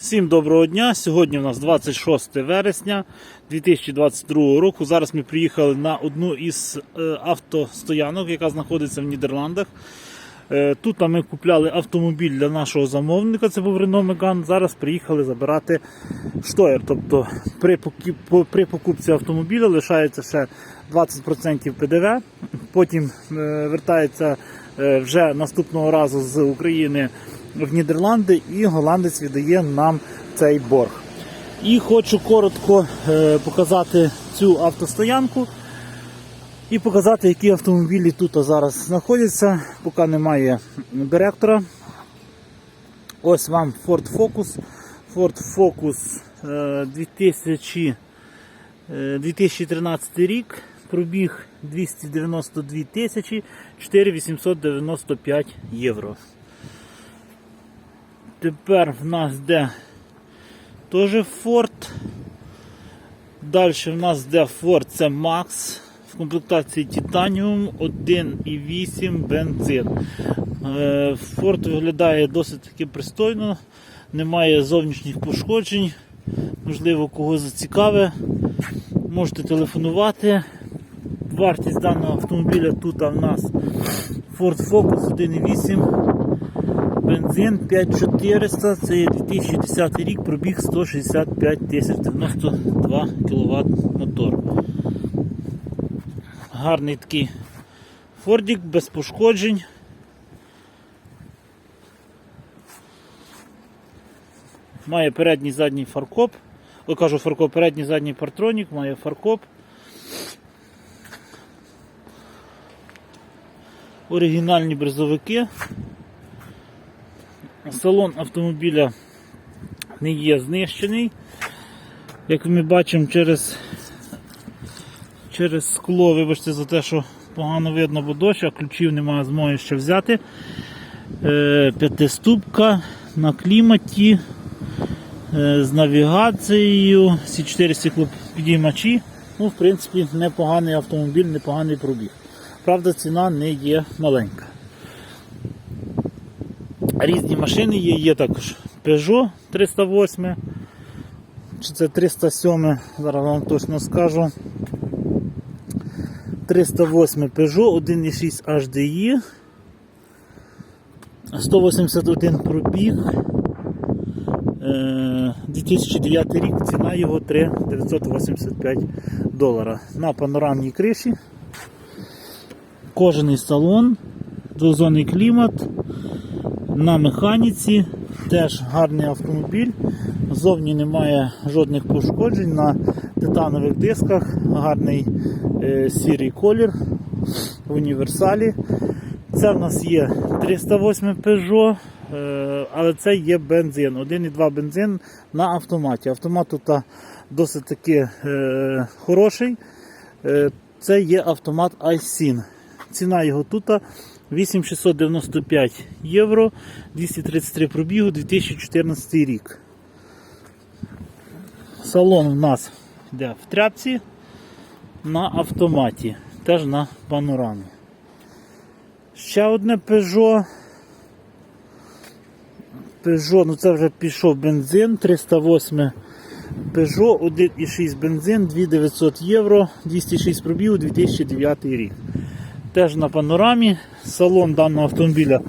Всім доброго дня. Сьогодні у нас 26 вересня 2022 року. Зараз ми приїхали на одну із е, автостоянок, яка знаходиться в Нідерландах. Е, Тут ми купляли автомобіль для нашого замовника, це був Renault Megane. Зараз приїхали забирати штоєр. Тобто при, покупці автомобіля лишається ще 20% ПДВ. Потім е, вертається вже наступного разу з України в Нідерланди і голландець віддає нам цей борг. І хочу коротко е, показати цю автостоянку і показати, які автомобілі тут зараз знаходяться, поки немає директора. Ось вам Ford Focus. Ford Focus е, 2000, е, 2013 рік. Пробіг 292 тисячі 4895 євро. Тепер в нас де теж Ford. Далі в нас де Ford це Max в комплектації Titanium 1,8 бензин. Е, Ford виглядає досить таки пристойно, немає зовнішніх пошкоджень. Можливо, кого зацікаве. Можете телефонувати. Вартість даного автомобіля тут в нас Ford Focus 1,8 бензин 5400, це є 2010 рік, пробіг 165 тисяч, 92 кВт мотор. Гарний такий Фордік без пошкоджень. Має передній задній фаркоп. О, кажу фаркоп, передній задній партронік, має фаркоп. Оригінальні бризовики. Салон автомобіля не є знищений. Як ми бачимо через, через скло, вибачте за те, що погано видно, бо дощ, а ключів немає змоги ще взяти. Е, п'ятиступка на кліматі е, з навігацією, всі 4 стеклопідіймачі. Ну, в принципі, непоганий автомобіль, непоганий пробіг. Правда, ціна не є маленька. Різні машини є, є також Peugeot 308, чи це 307, зараз вам точно скажу. 308 Peugeot 1.6 HDI, 181 пробіг, е, 2009 рік, ціна його 3 985 долара. На панорамній криші, кожаний салон, двозонний клімат на механіці. Теж гарний автомобіль. Зовні немає жодних пошкоджень на титанових дисках, гарний е, сірий колір в універсалі. Це в нас є 308 Peugeot, е, але це є бензин. 1,2 бензин на автоматі. Автомат тут досить таки е, хороший. Е, це є автомат iSyn. Ціна його тут 8695 євро, 233 пробігу, 2014 рік. Салон у нас йде в тряпці на автоматі, теж на панорамі. Ще одне Peugeot. Peugeot, ну це вже пішов бензин, 308 Peugeot, 1,6 бензин, 2900 євро, 206 пробігу, 2009 рік. Теж на панорамі. Салон даного автомобіля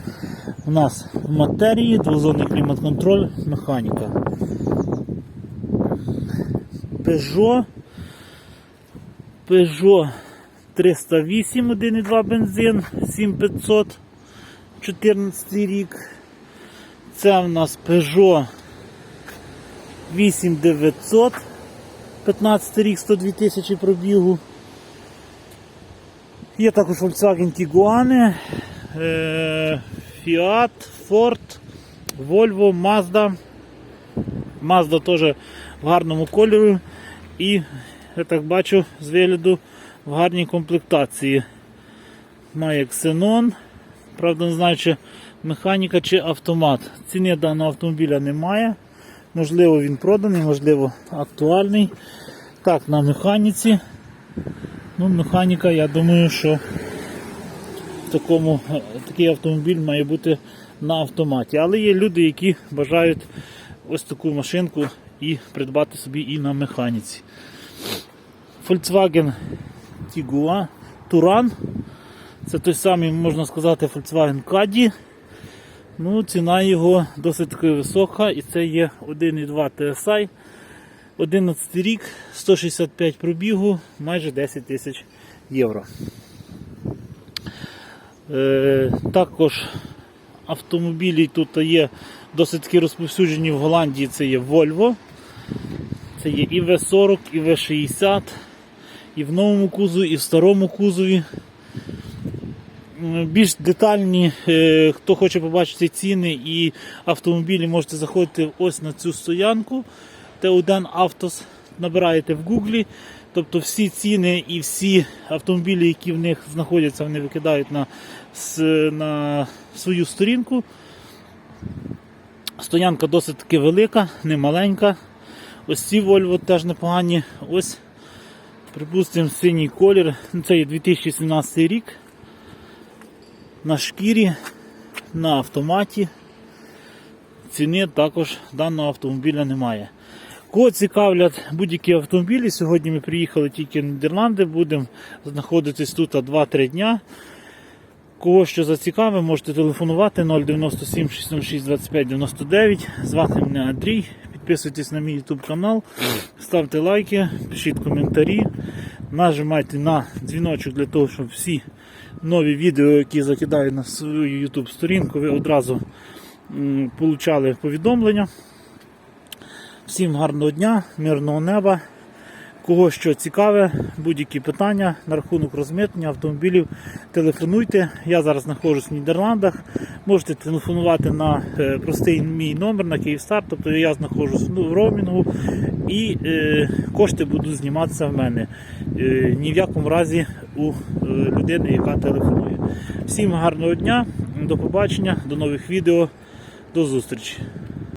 у нас в матерії, двозонний клімат-контроль, механіка. Peugeot. Peugeot 308, 1,2 бензин, 7500, 14 рік. Це в нас Peugeot 8900, 15 рік, 102 тисячі пробігу. Є також Volkswagen Tiguan, е, Fiat, Ford, Volvo, Mazda. Mazda теж в гарному кольорі і, я так бачу, з вигляду в гарній комплектації. Має ксенон. Правда, не знаю, чи механіка чи автомат. Ціни даного автомобіля немає. Можливо, він проданий, можливо, актуальний. Так, на механіці. Ну, механіка, я думаю, що в такому, такий автомобіль має бути на автоматі. Але є люди, які бажають ось таку машинку і придбати собі і на механіці. Volkswagen Tiguan Touran. Це той самий, можна сказати, Volkswagen Caddy. Ну, ціна його досить висока, і це є 1,2 TSI, 11 рік, 165 пробігу, майже 10 тисяч євро. Е, також автомобілі тут є досить таки розповсюджені в Голландії. Це є Volvo, це є і V40, і V60, і в новому кузові, і в старому кузові. Більш детальні, е, хто хоче побачити ціни і автомобілі, можете заходити ось на цю стоянку. Т1 Автос набираєте в Гуглі. Тобто всі ціни і всі автомобілі, які в них знаходяться, вони викидають на, на свою сторінку. Стоянка досить таки велика, не маленька. Ось ці Volvo теж непогані. Ось, припустимо, синій колір. Ну, Це є 2017 рік. На шкірі, на автоматі. Ціни також даного автомобіля немає. Кого цікавлять будь-які автомобілі, сьогодні ми приїхали тільки в Нідерланди, будемо знаходитись тут 2-3 дня. Кого що зацікавить, можете телефонувати 097 606 25 99. Звати мене Андрій. Підписуйтесь на мій YouTube канал, ставте лайки, пишіть коментарі, нажимайте на дзвіночок для того, щоб всі нові відео, які закидаю на свою YouTube сторінку, ви одразу получали повідомлення. Всім гарного дня, мирного неба. Кого що цікаве, будь-які питання на рахунок розмитнення автомобілів, телефонуйте. Я зараз знаходжусь в Нідерландах. Можете телефонувати на е, простий мій номер на Київстар, тобто я знаходжусь ну, в роумінгу і е, кошти будуть зніматися в мене. Е, ні в якому разі у е, людини, яка телефонує. Всім гарного дня, до побачення, до нових відео, до зустрічі.